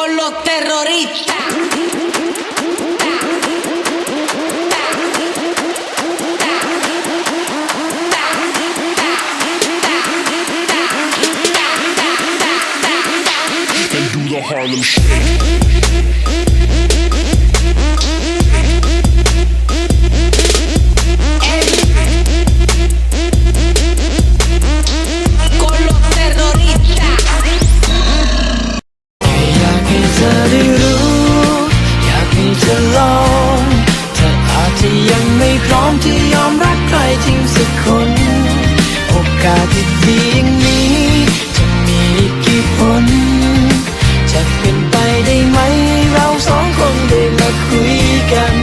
por los terroristas. Harlem รักใครจริงสักคน โอกาสที่ดีอย่างนี้ จะมีอีกกี่ผลจะเป็นไปได้ไหม เราสองคนได้มาคุยกัน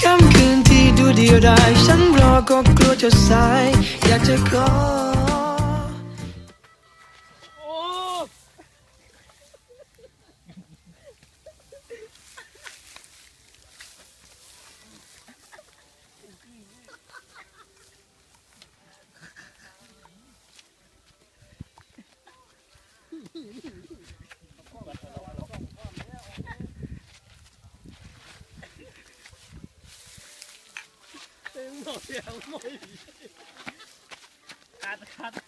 ค่ำคืนที่ดูเดียวดายฉันรอก็กลัวจะสาย อยากจะขอ 老天，我的妈！卡子卡子。